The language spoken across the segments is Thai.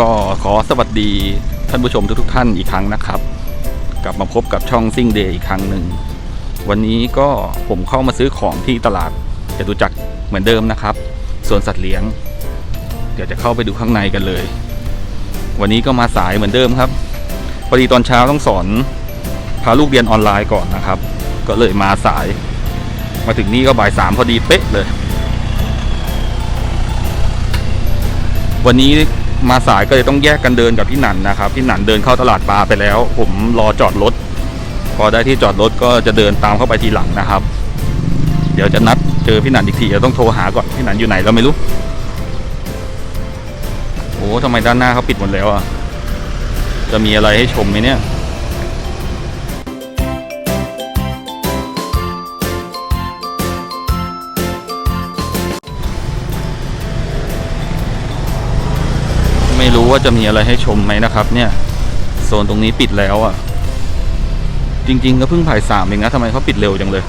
ก็ขอสวัสดีท่านผู้ชมทุกๆท่านอีกครั้งนะครับ กลับมาพบกับช่องซิ่งเดย์อีกครั้งหนึ่ง วันนี้ก็ผมเข้ามาซื้อของที่ตลาดจตุจักรเหมือนเดิมนะครับส่วนสัตว์เลี้ยง เดี๋ยวจะเข้าไปดูข้างในกันเลย วันนี้ก็มาสายเหมือนเดิมครับพอดีตอนเช้าต้องสอนพาลูกเรียนออนไลน์ก่อนนะครับ ก็เลยมาสาย มาถึงนี่ก็บ่ายสามพอดีเป๊ะเลย วันนี้ มาสายก็เลยต้องแยกกันเดินกับพี่หนันนะครับพี่หนันเดินเข้าตลาดปลาไปแล้ว ผมรอจอดรถพอได้ที่จอดรถก็จะเดินตามเข้าไปทีหลังนะครับ เดี๋ยวจะนัดเจอพี่หนันอีกทีจะต้องโทรหาก่อนพี่หนันอยู่ไหนเราไม่รู้โอ้ทำไมด้านหน้าเขาปิดหมดแล้วอะจะมีอะไรให้ชมไหมเนี่ย ไม่รู้ว่าจะมีอะไรให้ชมไหมนะครับ เนี่ย โซนตรงนี้ปิดแล้วอะ จริง ๆ ก็เพิ่งผ่ายสามเองนะทำไมเขาปิดเร็วจังเลย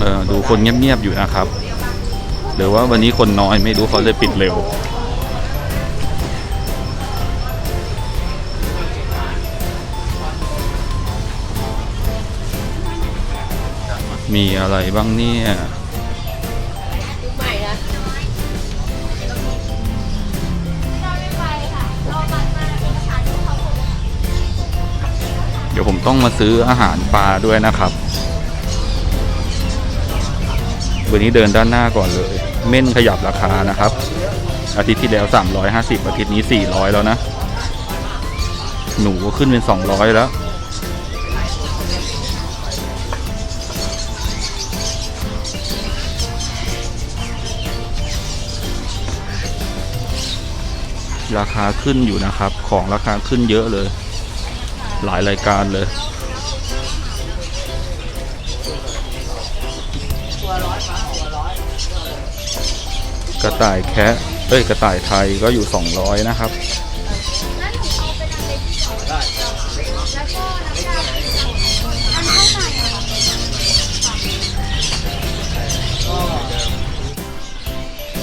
เออดูคนเงียบ ๆ อยู่นะครับ หรือว่าวันนี้คนน้อยไม่รู้เขาเลยปิดเร็ว มีอะไรบ้างเนี่ยเดี๋ยวผมต้องมาซื้ออาหารปลาด้วยนะครับ วันนี้เดินด้านหน้าก่อนเลย เม่นขยับราคานะครับ อาทิตย์ที่แล้ว 350 อาทิตย์นี้ 400 แล้วนะ หนูก็ขึ้นเป็น 200 แล้ว ราคาขึ้นอยู่นะครับ ของราคาขึ้นเยอะเลย หลายรายการเลย กระต่ายแคะเอ้ยกระต่ายไทยก็อยู่ 200 นะครับ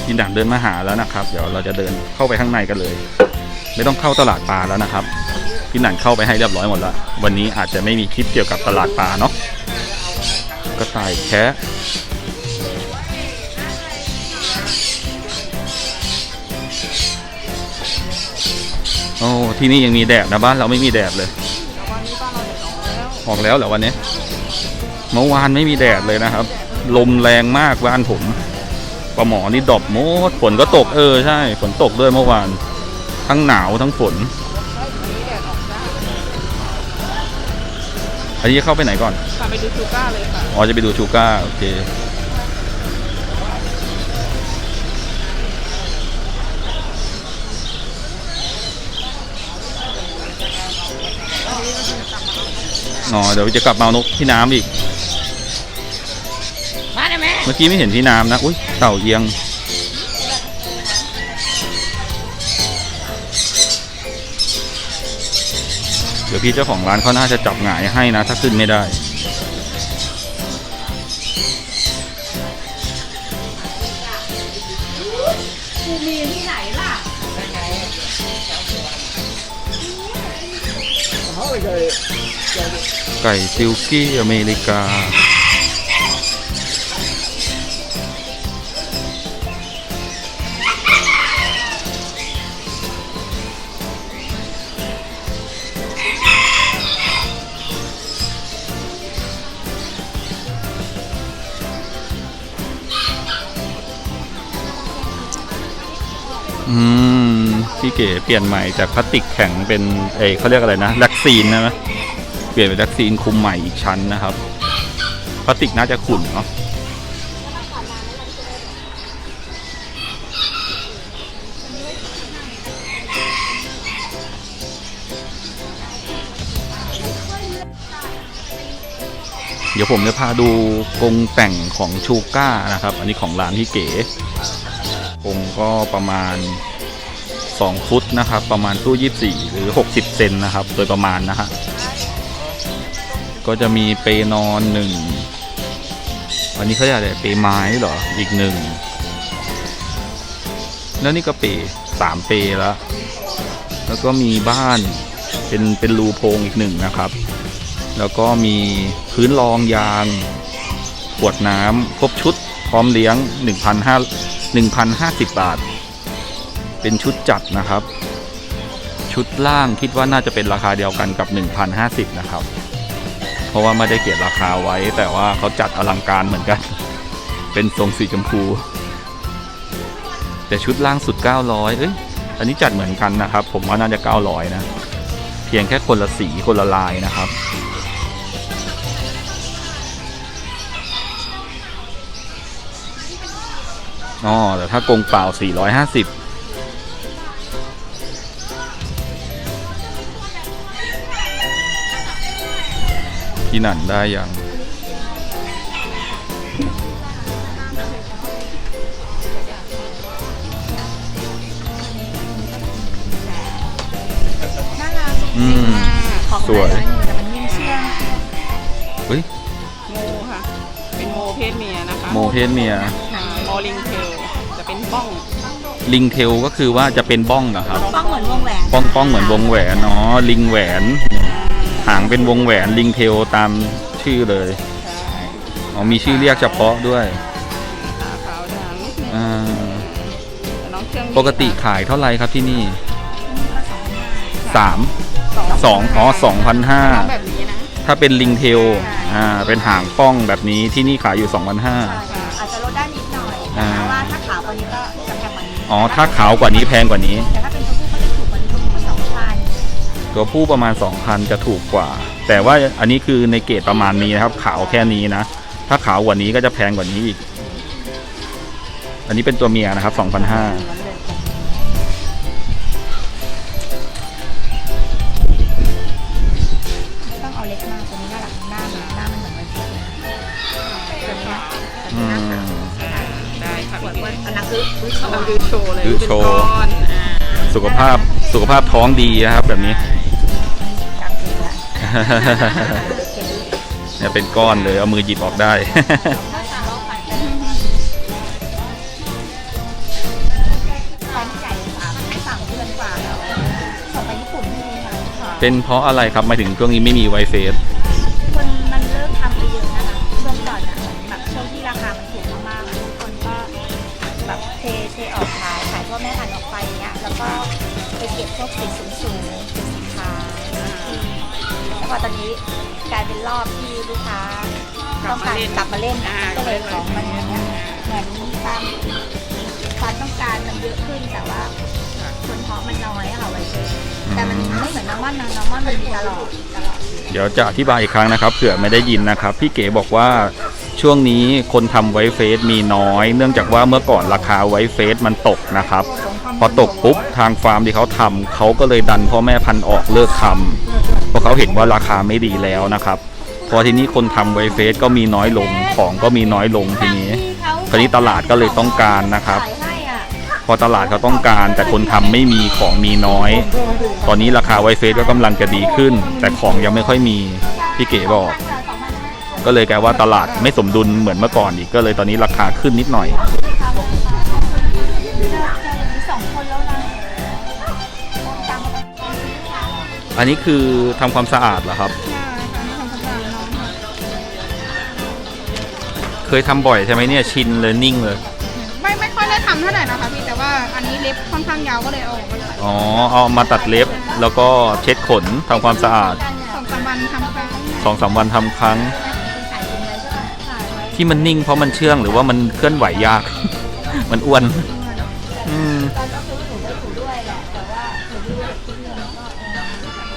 พี่หนันเดินมาหาแล้วนะครับ เดี๋ยวเราจะเดินเข้าไปข้างในกันเลย ไม่ต้องเข้าตลาดปลาแล้วนะครับพี่หนันเข้าไปให้เรียบร้อยหมดแล้ว วันนี้อาจจะไม่มีคลิปเกี่ยวกับตลาดปลาเนาะกระต่ายแคะ โอ้ที่นี่ยังมีแดดนะบ้านเราไม่มีแดดเลยออกแล้วเหรอวันนี้เมื่อวานไม่มีแดดเลยนะครับ ลมแรงมากบ้านผมปลาหมอนี่ดรอปหมดฝนก็ตกเออใช่ฝนตกด้วยเมื่อวาน ทั้งหนาวทั้งฝนอันนี้จะเข้าไปไหนก่อน ค่ะไปดูชูก้าเลยค่ะ อ๋อจะไปดูชูก้าโอเค อ๋อเดี๋ยวจะกลับมาเอานกที่น้ำอีก มาได้ไหมเมื่อกี้ไม่เห็นที่น้ำนะ อุ้ยเต่าเอียง เดี๋ยวพี่เจ้าของร้านเขาน่าจะจับหงายให้นะ ถ้าขึ้นไม่ได้ กูมีที่ไหนล่ะไไก่ซิลกี้อเมริกา อืม พี่เก๋เปลี่ยนใหม่จากพลาสติกแข็งเป็นเอเขาเรียกอะไรนะล็กซีนนะไหม เปลี่ยนเป็นแล็กซีนคุมใหม่อีกชั้นนะครับพลาสติกน่าจะขุ่นเนาะเดี๋ยวผมจะพาดูกรงแต่งของชูก้านะครับ อันนี้ของร้านพี่เก๋องก็ประมาณ 2 ฟุตนะครับ ประมาณตู้ 24 หรือ 60 เซนนะครับ โดยประมาณนะฮะ ก็จะมีเปนอนหนึ่งอันนี้เขาเรียกอะไรเปไม้เหรออีกหนึ่งแล้วนี่ก็เปสามเปแล้วแล้วก็มีบ้านเป็นเป็นรูโพงอีกหนึ่งนะครับ แล้วก็มีพื้นรองยางขวดน้ำครบชุดพร้อมเลี้ยง 1,500 1,050 บาท เป็นชุดจัดนะครับ ชุดล่างคิดว่าน่าจะเป็นราคาเดียวกันกับ 1,050 นะครับ เพราะว่าไม่ได้เขียนราคาไว้ แต่ว่าเขาจัดอลังการเหมือนกัน เป็นทรงสีชมพู แต่ชุดล่างสุด 900เอ้ยอันนี้จัดเหมือนกันนะครับ ผมว่าน่าจะ 900 นะ เพียงแค่คนละสีคนละลายนะครับอ๋อแต่ถ้ากงเปล่า 450 ที่นั่นได้ยังน่ารักอืม ของสวยหลาๆแต่มันยิ่งเชื่องเฮ้ยโมค่ะ เป็นโมเพศเมียนะคะโมเพศเมีย อ่าโมลิงเทลจะเป็นป้องลิงเทลก็คือว่าจะเป็นบ้องนะครับป้องเหมือนวงแหวนป้องป้องเหมือนวงแหวนเนาะลิงแหวนหางเป็นวงแหวนลิงเทลตามชื่อเลยใช่อ๋อมีชื่อเรียกเฉพาะด้วยขาขาวดำนิดนึงอ่าแต่น้องเชื่องดีปกติขายเท่าไหร่ครับที่นี่สามค่ะสองอ๋อสองพันห้าน้องแบบนี้นะถ้าเป็นลิงเทลอ่าเป็นหางป้องแบบนี้ที่นี่ขายอยู่2 5 0 0อาจจะลดได้นิดหน่อยอ่าแต่ว่าถ้าขาวกว่านี้ก็จะแพงกว่านี้อ๋อ ถ้าขาวกว่านี้แพงกว่านี้ แต่ถ้าเป็น ตัวผู้ประมาณ 2,000 จะถูกกว่า แต่ว่าอันนี้คือในเกรดประมาณนี้นะครับ ขาวแค่นี้นะ ถ้าขาวกว่านี้ก็จะแพงกว่านี้อีก อันนี้เป็นตัวเมียนะครับ2,500ต้องเอาเล็กมากตัวนี้น่ารักหน้ามันหน้ามันเหมือนมันเล็กเลยตัวนี้นะอืมได้ค่ะขวดพี่ว่าเก๋อันนั้นคือคือโชเอาว์ดูโชว์เลยดูเป็นโชว์ก้อนอ่าสุขภาพสุขภาพท้องดีนะครับแบบนี้จับ เลยอะเนี่ยเป็นก้อนเลย เอามือหยิบออกได้ตอนที่ใหญ่สามสามเดือนกว่าแล้วส่งไปญี่ปุ่นที่นี่ค่ะ เป็นเพราะอะไรครับหมายถึงช่วงนี้ไม่มีไวเฟส ก็เลยของมันอย่างเงี้ยเหมือนความความต้องการมันเยอะขึ้นแต่ว่าคนเพาะมันน้อยอะค่ะไว้เยแต่มันไม่เหมือนน้องม่อนนะน้องม่อนมันมีตลอดตลอดเดี๋ยวจะอธิบายอีกครั้งนะครับเผื่อไม่ได้ยินนะครับ พี่เก๋บอกว่าช่วงนี้คนทำไวเฟสมีน้อย เนื่องจากว่าเมื่อก่อนราคาไวเฟสมันตกนะครับ พอตกปุ๊บทางฟาร์มที่เขาทำเขาก็เลยดันพ่อแม่พันธุ์ออกเลิกทำเพราะเขาเห็นว่าราคาไม่ดีแล้วนะครับ พอทีนี้คนทำไวเฟสก็มีน้อยลงของก็มีน้อยลงทีนี้ คราวนี้ตลาดก็เลยต้องการนะครับ พอตลาดเขาต้องการแต่คนทำไม่มีของมีน้อย ตอนนี้ราคาไวเฟสก็กำลังจะดีขึ้น แต่ของยังไม่ค่อยมีพี่เก๋บอก ก็เลยกลายว่าตลาดไม่สมดุลเหมือนเมื่อก่อนอีกก็เลยตอนนี้ราคาขึ้นนิดหน่อยอันนี้คือทำความสะอาดเหรอครับ เคยทำบ่อยใช่ไหมเนี่ยชินเลยนิ่งเลย ไม่ไม่ค่อยได้ทำเท่าไหร่นะคะพี่แต่ว่าอันนี้เล็บค่อนข้างยาวก็เลยเอาออกมาใส่อ๋อ เอามาตัดเล็บแล้วก็เช็ดขนทำความสะอาดสองสามวันทำครั้งสองสามวันทำครั้ง ที่มันนิ่งเพราะมันเชื่องหรือว่ามันเคลื่อนไหวยาก มันอ้วนอืมตอนก็คือถูได้ถูด้วยแหละแต่ว่าถูด้วยคิดเงินก็เออ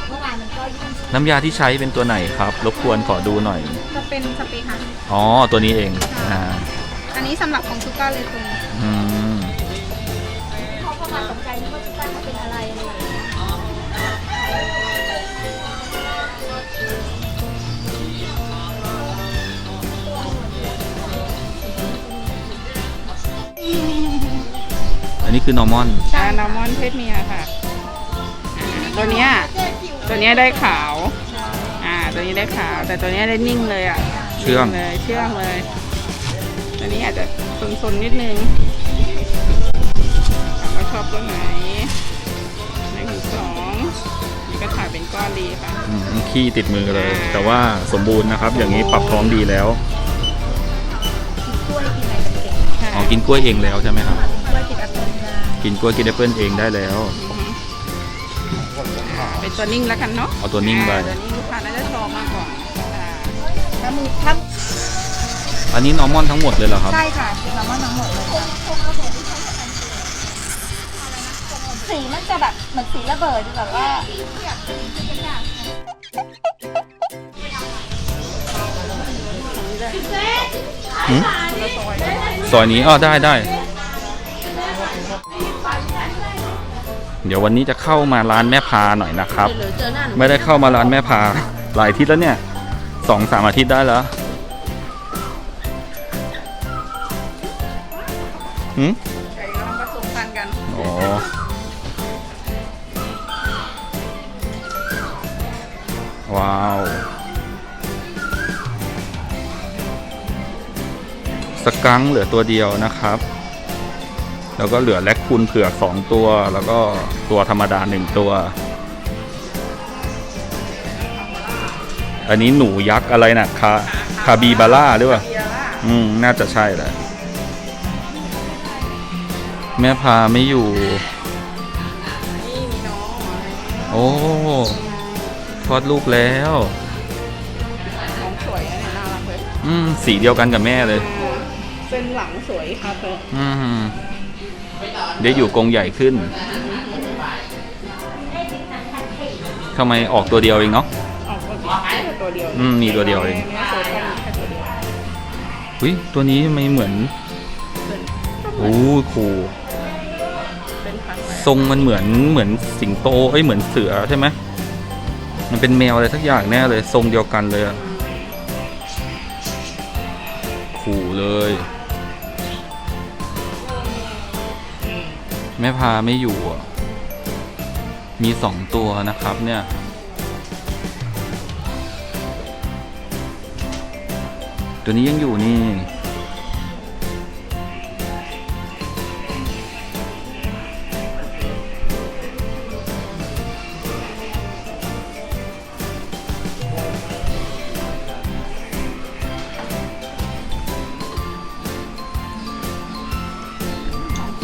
เมื่อวานมันก็ยุ่งน้ำยาที่ใช้เป็นตัวไหนครับ รบกวนขอดูหน่อย จะเป็นสเปรย์ค่ะ อ๋อ ตัวนี้เอง อ่า อันนี้สำหรับของซูก้าเลยตรงอืม เขาเข้ามาตกใจนึกว่าที่บ้านเขาเป็นอะไรอะไรอย่างเงี้ยตนี้คือนอร์มอน อ่านอร์มอนเพศเมียค่ะอ่าตัวเนี้ยตัวเนี้ยได้ขาว อ่า ตัวนี้ได้ขาว แต่ตัวเนี้ยได้นิ่งเลยอะ เชื่องนิ่เลย เชื่องเลยตัวนี้อาจจะซนๆนิดนึงถามว่าชอบตัวไหนหนึ่งถึงสองนี่ก็ถ่ายเป็นก้อนดีค่ะอืมขี้ติดมือเลยอ่าแต่ว่าสมบูรณ์นะครับ อย่างนี้ปรับท้องดีแล้วกล้วยกินอะไรกันเก่งค่ะอ๋อกินกล้วยเองแล้วใช่ไหมครับกล้วยกินแอปเปิ้ลได้กินกล้วยกินแอปเปิลเองได้แล้วอือฮึอ่าเป็นตัวนิ่งแล้วกันเนาะเอาตัวนิ่งไปอ่าตัวนิ่ง มือถ้าอันนี้นอร์มอนทั้งหมดเลยเหรอครับ ใช่ค่ะคือเราว่าทั้งหมดเลยค่ะสีมันจะแบบเหมือนสีระเบิดแบบว่าหืมซอยนี้อ๋อได้ได้ เดี๋ยววันนี้จะเข้ามาร้านแม่พาหน่อยนะครับ ไม่ได้เข้ามาร้านแม่พาหลายอาทิตย์แล้วเนี่ย สองสามอาทิตย์ได้แล้วหืมไก่กำลังผสมพันธุ์กันอ๋อว้าว สกังค์เหลือตัวเดียวนะครับ แล้วก็เหลือแลคคูนเผือกสองตัว แล้วก็ตัวธรรมดาหนึ่งตัว อันนี้หนูยักษ์อะไรนะคาคาบีบาร่าหรือเปล่าเบียร์ล่ะอืม น่าจะใช่แหละ แม่พาไม่อยู่นี่มีน้องโอ้ทอดลูกแล้วน้องสวยนะเนี่ยน่ารักเลยอืม สีเดียวกันกับแม่เลยอ่าเส้นหลังสวยค่ะเธออืมเดี๋ยวอยู่กรงใหญ่ขึ้นทำไมออกตัวเดียวเองเนาะ อืมมีตัวเดียวเองเดียวอุ้ยตัวนี้ไม่เหมือนโอ้คูทรงมันเหมือนเหมือนสิงโตเอ้ยเหมือนเสือใช่ไหมมันเป็นแมวอะไรสักอย่างแน่เลย ทรงเดียวกันเลยอะขู่เลย แม่พาไม่อยู่อะมีสองตัวนะครับเนี่ย ตัวนี้ยังอยู่นี่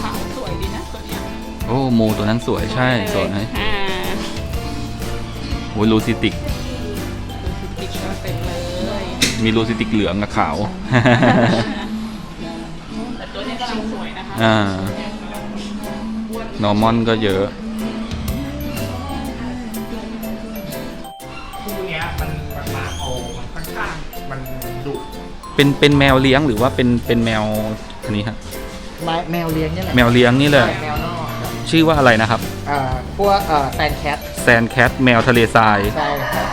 ขาวสวยดีนะตัวเนี้ยโอ้โมตัวนั้นสวยใช่สวยอ่าโอ้ยลูซิติก ดูสิติดก็เต็มเลย มีลูซิติกเหลืองกับขาวแต่ตัวนี้กำลังสวยนะคะอ่านอร์มอนก็เยอะคู่เนี้ยมันมันมาโอมันค่อนข้างมันดุเป็นเป็นแมวเลี้ยงหรือว่าเป็นเป็นแมวอันนี้ฮะแมแมวเลี้ยงนี่แหละแมวเลี้ยงนี่แหละแมวนอกครับชื่อว่าอะไรนะครับอ่าพวกเอ่อแซนแคทแซนแคทแมวทะเลทรายใช่ครับ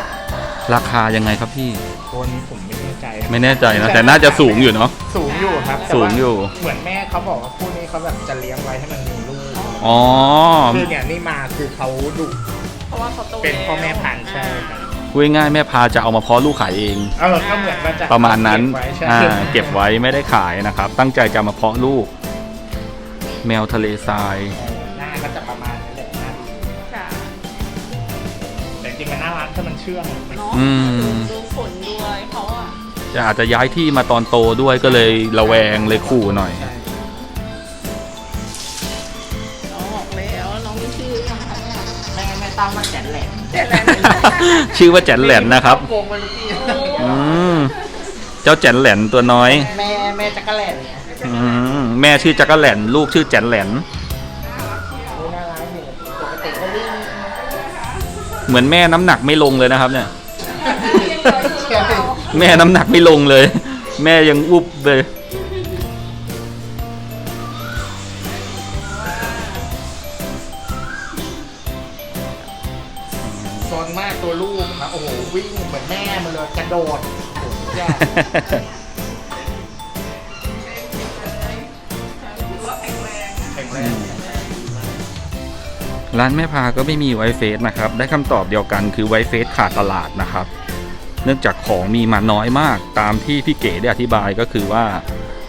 ราคายังไงครับพี่ตัวนี้ผมไม่แน่ใจ ไม่แน่ใจนะแต่น่าจะสูงอยู่เนาะ สูงอยู่ครับแต่สูว่างอยู่ เหมือนแม่เขาบอกว่าคู่นี้เขาแบบจะเลี้ยงไว้ให้มันมีลูกอ๋อ คือเนี่ยนี่มาคือเขาดุ เพราะว่าเขาโตเป็นพ่อแม่ล้วพันธุ์ใช่ครับพูดง่ายๆแม่พาจะเอามาเพาะลูกขายเอง เออก็เหมือนมันจะประมาณนั้นเก็บไว้ใช่อ่าเก็บไว้ไม่ได้ขายนะครับ ตั้งใจจะมาเพาะลูก แมวทะเลทรายเออหน้าก็จะประมาณนั้นแหละหน้าค่ะแต่จริงมันน่ารักถ้ามันเชื่องมันเนาะอืม ดูขนด้วยเขาอะ จะอาจจะย้ายที่มาตอนโตด้วยก็เลยระแวงเลยขู่หน่อยใช่น้องบอกแล้วน้องมีชื่อยังคะเนี่ยแม่แม่ตั้งมาแจนแหลมเจ็ดแล้วเนี่ยชื่อว่าแจนแหลนนะครับ โกงมันพี่อืมเจ้าแจนแหลนตัวน้อย แม่แม่จักรแหลมอืมแม่ชื่อจักรแหลนลูกชื่อแจนแหลนน่ารักอยู่ปกติก็วิ่งเหมือนแม่น้ำหนักไม่ลงเลยนะครับเนี่ยใช่ แม่น้ำหนักไม่ลงเลย แม่ยังอุบเลยโซนมากตัวลูกนะโอ้โหวิ่งเหมือนแม่มันเลยกระโดดโอ้โหทุกอย่างแข็งแรงร้านแม่พาก็ไม่มีไวเฟสนะครับ ได้คำตอบเดียวกันคือไวเฟสขาดตลาดนะครับ เนื่องจากของมีมาน้อยมาก ตามที่พี่เก๋ได้อธิบายก็คือว่า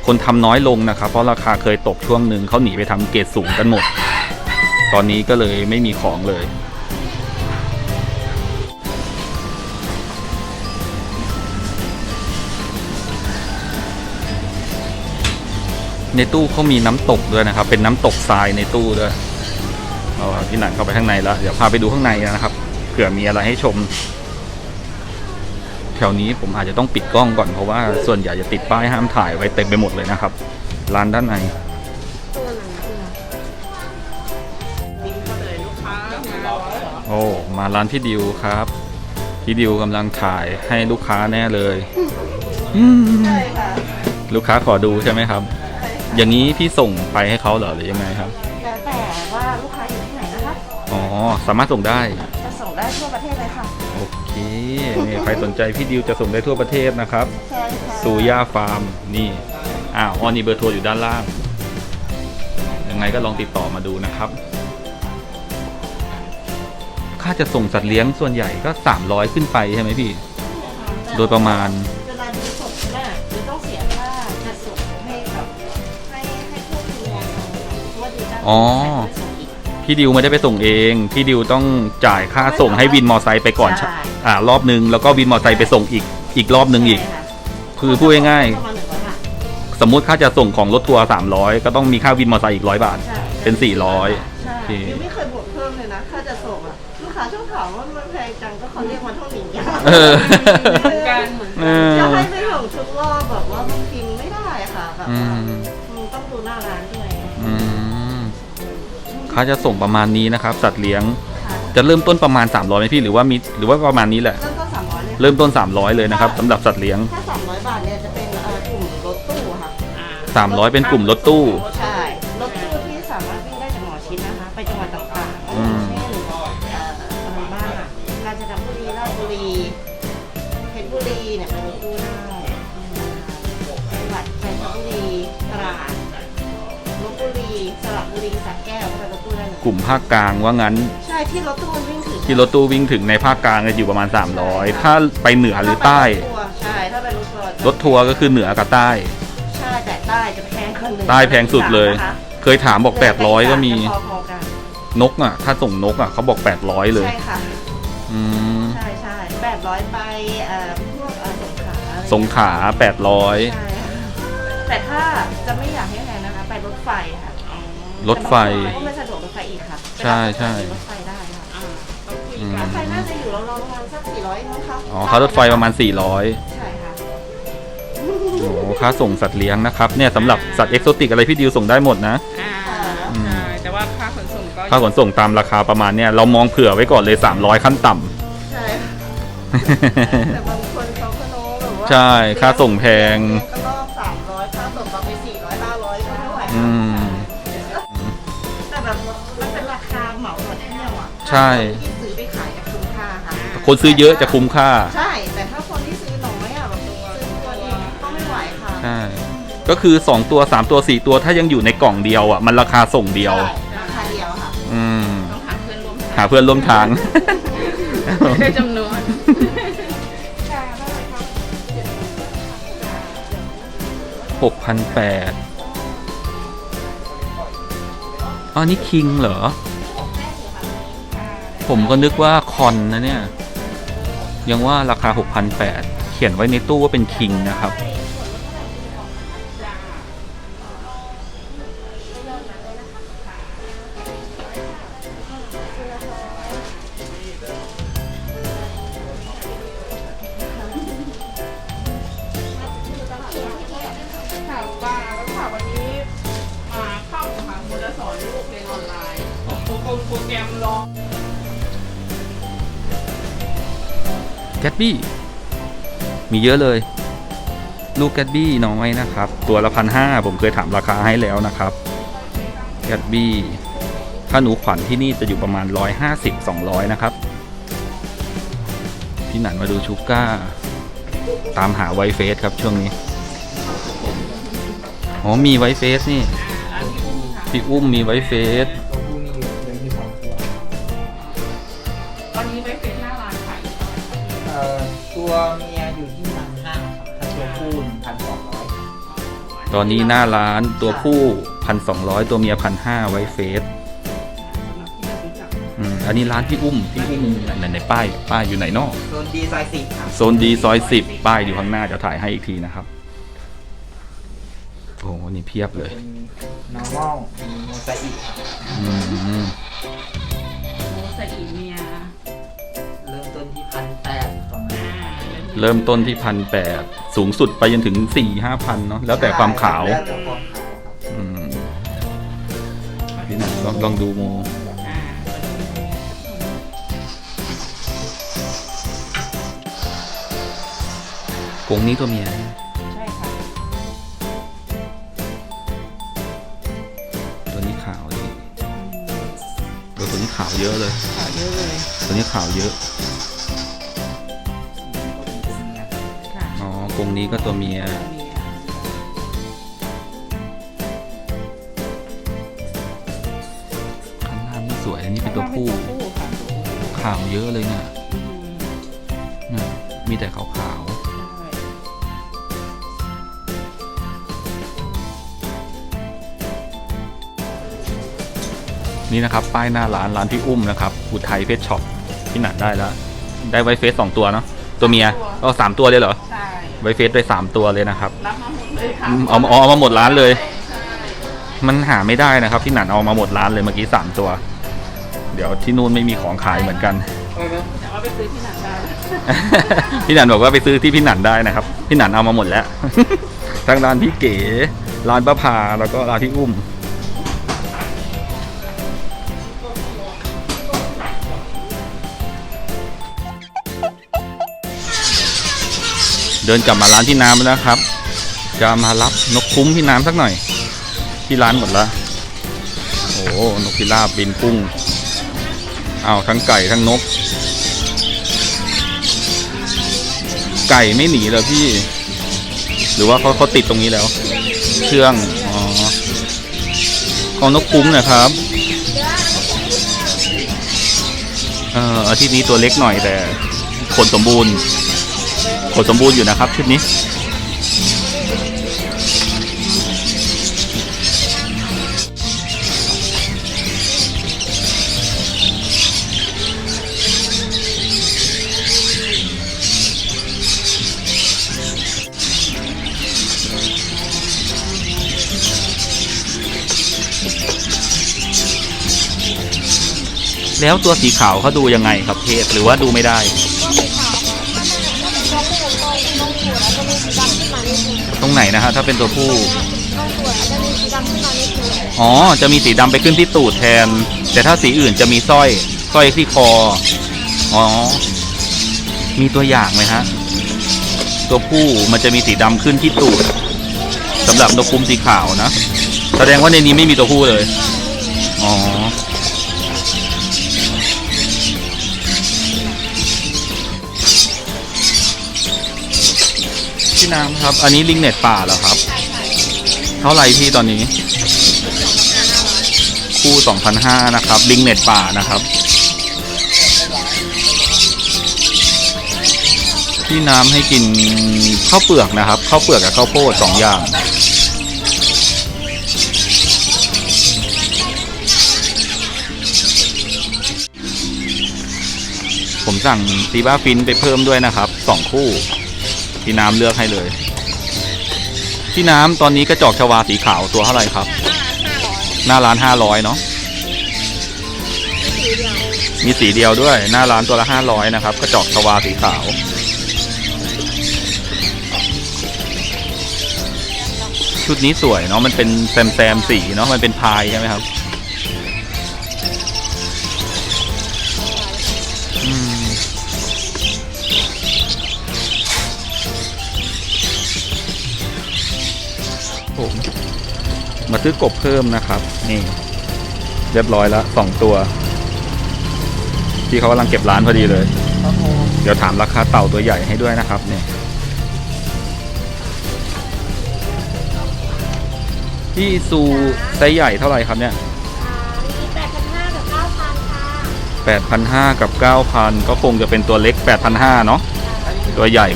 คนทำน้อยลงนะครับ เพราะราคาเคยตกช่วงหนึ่งเขาหนีไปทำเกรดสูงกันหมด ตอนนี้ก็เลยไม่มีของเลยในตู้เขามีน้ำตกด้วยนะครับ เป็นน้ำตกทรายในตู้ด้วยเอาพี่หนันเข้าไปข้างในแล้ว เดี๋ยวพาไปดูข้างในนะครับ เผื่อมีอะไรให้ชม แถวนี้ผมอาจจะต้องปิดกล้องก่อนเพราะว่าส่วนใหญ่จะติดป้ายห้ามถ่ายไว้เต็มไปหมดเลยนะครับ ร้านด้านในดิ้งเข้าเลยลูกค้ามาโอ้มาร้านพี่ดิวครับ พี่ดิวกำลังถ่ายให้ลูกค้าแน่เลยอืมลูกค้าขอดูใช่ไหมครับ อย่างนี้พี่ส่งไปให้เขาเหรอหรือยังไงครับแล้วแต่ว่าลูกค้าอยู่ที่ไหนนะคะอ๋อสามารถส่งได้จะส่งได้ทั่ว นี่ใครสนใจพี่ดิวจะส่งได้ทั่วประเทศนะครับใช่ค่ะซูย่าฟาร์มนี่อ้าวอ๋อนี่เบอร์โทรอยู่ด้านล่าง ยังไงก็ลองติดต่อมาดูนะครับ ค่าจะส่งสัตว์เลี้ยงส่วนใหญ่ก็ 300 ขึ้นไปใช่ไหมพี่ โดยประมาณ เวลาดูสดน่ะจะต้องเสียค่าจัดส่งให้กับให้ให้พวกทีมงานเราเพราะว่าดูด้านอ๋อ ใส่ส่งอีก พี่ดิวไม่ได้ไปส่งเอง พี่ดิวต้องจ่ายค่าส่งให้วินมอไซค์ไปก่อนใช่ อ่ารอบนึงแล้วก็วินมอไซค์ไปส่งอีกอีกรอบนึงอีกใช่ค่ะคือพูดง่ายประมาณหนึ่งร้อยบาทๆสมมุติค่าจะส่งของรถทัวร์300 ก็ต้องมีค่าวินมอไซค์อีกร้อยบาท ใช่เป็น400ใช่โอเค ยังไม่เคยบวกเพิ่มเลยนะถ้าจะส่งอะลูกค้าชอบถามว่ามันแพงจังก็เขาเรียกมาเท่านี้เออ เหมือนกันเหมือนเอกันอจะให้ไปส่งทุกรอบแบบว่าบางทีไม่ได้อะค่ะแบบอืว่าม เขาจะส่งประมาณนี้นะครับ สัตว์เลี้ยงค่ะจะเริ่มต้นประมาณ 300ไหมพี่หรือว่ามีหรือว่าประมาณนี้แหละ เริ่มต้นสามร้อยเลยค่ะเริ่มต้น 300 เลยนะครับสำหรับสัตว์เลี้ยง ถ้าสามร้อยบาทเนี่ยจะเป็นเอ่อกลุ่มรถตู้ค่ะอ่า300 เป็นกลุ่มรถตู้ ใช่รถตู้ที่สามารถวิ่งได้จากหมอชิดนะคะ ไปจังหวัดต่างๆอืมเช่นเอ่ออะไรบ้างอะกาญจนบุรีราชบุรีเพชรบุรีเนี่ยเป็นรถตู้ได้ บบุรีสระบุรีสระแก้วก็เป็นรถตู้ได้เลยกลุ่มภาคกลางว่างั้น ใช่ที่รถตู้มันวิ่งถึงที่รถตู้วิ่งถึงในภาคกลางจะอยู่ประมาณ 300 ถ้าไปเหนือหรือใต้ใช่ถ้าเป็นรถทัวร์รถทัวร์ก็คือเหนือกับใต้ ใช่แต่ใต้จะแพงกว่าหนึ่งใต้แพงสุดเลย นะคะเคยถามบอก 800 ก็มีจะพอๆกันนกอะ ถ้าส่งนกอะเขาบอก 800 เลย ใช่ค่ะ อืมใช่ใช่แปดร้อยไปเอ่อพวกเอ่อสงขลาอะไรสงขลาใช่800ค่ะแต่ถ้าจะไม่อยากให้แพงนะคะ ไปรถไฟค่ะรถไฟแต่บางคนเขาก็ไม่สะดวกรถไฟอีกค่ะใช่ใช่ รถไฟได้ค่ะอ่าต้องคุยอืมกัรนถไฟน่าจะอยู่ราวๆประมาณสักสี่ร้อยมั้งคะอ๋อค่ารถไฟประมาณ 400ใช่ค่ะโอ้โหค่าส่งสัตว์เลี้ยงนะครับเนี่ยสำหรับสัตว์เอกโซติกอะไรพี่ดิวส่งได้หมดนะ อ่าอืม ใช่แต่ว่าค่าขนส่งก็ค่าขนส่งตามราคาประมาณเนี่ยเรามองเผื่อไว้ก่อนเลย 300 ขั้นต่ใช่แต่บางคนเขาก็โน้แบบว่าำใช่ค่าส่งแพง ก็ ใช่ ที่ซื้อไปขายจะคุ้มค่าค่ะคนซื้อเยอะจะคุ้มค่า ใช่ แต่ถ้าคนที่ซื้อน้อยอะแบบซื้อตัวเดียวก็ไม่ไหวค่ะใช่ ก็คือ 2 ตัว 3 ตัว 4 ตัวถ้ายังอยู่ในกล่องเดียวอะ มันราคาส่งเดียว ใช่ราคาเดียวค่ะอืม ต้องหาเพื่อนร่วมทางหาเพื่อนร่วมทางไม่ได้จำนวนหกพันแปดอ๋อนี่คิงเหรอ ผมก็นึกว่าคอนนะเนี่ย ยังว่าราคา 6,800 เขียนไว้ในตู้ว่าเป็นคิงนะครับ มีเยอะเลย ลูกแกตบี้น้อยนะครับ ตัวละพันห้าผมเคยถามราคาให้แล้วนะครับแกตบี้ถ้าหนูขวัญที่นี่จะอยู่ประมาณ 150 200 นะครับ พี่หนันมาดูชูก้า ตามหาไวเฟสครับช่วงนี้อ๋อมีไวเฟสนี่ พี่อุ้มมีไวเฟส ตอนนี้หน้าร้านตัวผู้พันสองร้อยตัวเมียพันห้าไว้เฟสอืมอันนี้ร้านพี่อุ้มพี่อุ้มไหนไหนป้ายป้ายอยู่ไหนเนอกโซนดีซอยสิบครับโซนดีซอยสิบป้ายอยู่ข้างหน้าจะถ่ายให้อีกทีนะครับ โอ้โหนี่เพียบเลย เป็น normal มีโมซาอิกครับอืมโมสอีเมียเริ่มต้นที่พันแปดประมาณอ่าเริ่มต้นที่พันแปด สูงสุดไปจนถึงสี่ห้าพันเนาะแล้วแต่ความขาวแล้วแต่ความขาวครับอืมพี่หนังลองลองดูโมอ่ากรงนี้ตัวเมียใช่ค่ะตัวนี้ขาวดีตัวตัวนี้ขาวเยอะเลย ขาวเยอะเลย ตัวนี้ขาวเยอะค่ะ กรงนี้ก็ตัวเมียเมียข้างล่างนี่สวยอันนี้เป็นตัวข้างผู้ล่างเป็นตัวผู้ค่ะขาวเยอะเลยเนี่ยอืมเนี่ยมีแต่ขาวขาวใช่ๆนี่นะครับ ป้ายหน้าร้านร้านพี่อุ้มนะครับ อุทัยเพชรช็อปพี่หนันได้แล้ว ได้ไวเฟสสองตัวเนาะตัวเมียก็สามตัวเลยเหรอใช่ ไวเฟสได้สามตัวเลยนะครับรับมาหมดเลยค่ะอืมเอาเอาเอามาหมดร้านเลยมันหาไม่ได้นะครับพี่หนันเอามาหมดร้านเลยเมื่อกี้สามตัว เดี๋ยวที่นู่นไม่มีของขายเหมือนกันแต่ว่าไปซื้อที่ไหนได้พี่หนันบอกว่าไปซื้อที่พี่หนันได้นะครับ พี่หนันเอามาหมดแล้วทั้งร้านพี่เก๋ร้านประพาแล้วก็ร้านพี่อุ้ม เดินกลับมาร้านพี่น้ำแล้วครับ จะมารับนกคุ้มพี่น้ำสักหน่อย ที่ร้านหมดแล้ว โอ้โหนกพิราบบินพุ่งอ้าวทั้งไก่ทั้งนก ไก่ไม่หนีเลยพี่ หรือว่าเขาเขาติดตรงนี้แล้ว เครื่อง อ๋อของนกคุ้มนะครับเอ่ออาทิตย์นี้ตัวเล็กหน่อยแต่ขนสมบูรณ์ ขนสมบูรณ์อยู่นะครับชุดนี้แล้วตัวสีขาวเขาดูยังไงครับเพศหรือว่าดูไม่ได้ ไหนนะฮะถ้าเป็นตัวผู้อ๋อจะมีสีดำไปขึ้นที่ตูดแทน แต่ถ้าสีอื่นจะมีสร้อยสร้อยที่คออ๋อ มีตัวอย่างไหมฮะตัวผู้มันจะมีสีดำขึ้นที่ตูดสำหรับนกคุ้มสีขาวนะ แสดงว่าในนี้ไม่มีตัวผู้เลย อ๋อ พี่น้ำครับ อันนี้ลิงเน็ตป่าเหรอครับ เท่าไหร่พี่ตอนนี้ คู่2,500นะครับ ลิงเน็ตป่านะครับ พี่น้ำให้กินข้าวเปลือกนะครับข้าวเปลือกกับข้าวโพดสองอย่างผมสั่งซีบ้าฟินไปเพิ่มด้วยนะครับสองคู่ พี่น้ำเลือกให้เลย พี่น้ำตอนนี้กระจอกชวาสีขาวตัวเท่าไหร่ครับ หน้าร้านห้าร้อยเนาะมีสีเดียวด้วย หน้าร้านตัวละห้าร้อยนะครับ กระจอกชวาสีขาว ชุดนี้สวยเนาะมันเป็นแซมแซมสีเนาะมันเป็นพายใช่ไหมครับ มาซื้อกบเพิ่มนะครับ นี่ เรียบร้อยแล้วสองตัว ที่เขากำลังเก็บร้านพอดีเลย ครับผมเดี๋ยวถามราคาเต่าตัวใหญ่ให้ด้วยนะครับ เนี่ยพี่ซูไซส์ใหญ่เท่าไหร่ครับเนี่ย มีแปดพันห้ากับเก้าพันค่ะแปดพันห้ากับเก้าพันก็คงจะเป็นตัวเล็กแปดพันห้าเนาะอันนี้ตัวใหญ่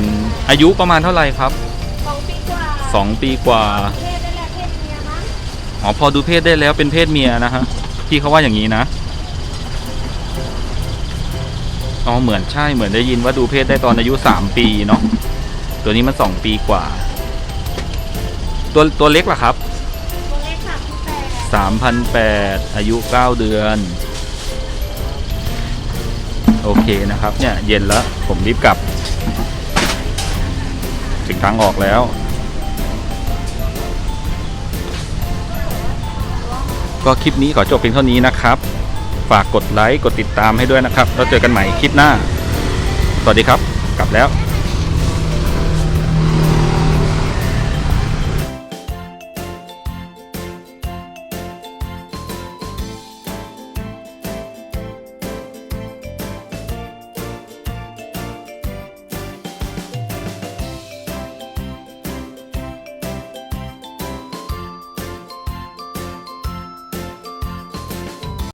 9,000 อายุประมาณเท่าไหร่ครับ สองปีกว่า 2 ปีกว่าเพ อ๋อพอดูเพศได้แล้วเป็นเพศเมียนะฮะพี่เขาว่าอย่างนี้นะอ๋อเหมือนใช่เหมือนได้ยินว่าดูเพศได้ตอนอายุ3ปีเนาะตัวนี้มัน2ปีกว่า ตัวตัวเล็กล่ะครับตัวเล็กสามพันแปด3,800อายุ9เดือน โอเคนะครับ เนี่ย เย็นแล้ว ผมรีบกลับถึงทางออกแล้ว ก็คลิปนี้ขอจบเพียงเท่านี้นะครับ ฝากกดไลค์กดติดตามให้ด้วยนะครับ แล้วเจอกันใหม่คลิปหน้า สวัสดีครับ กลับแล้ว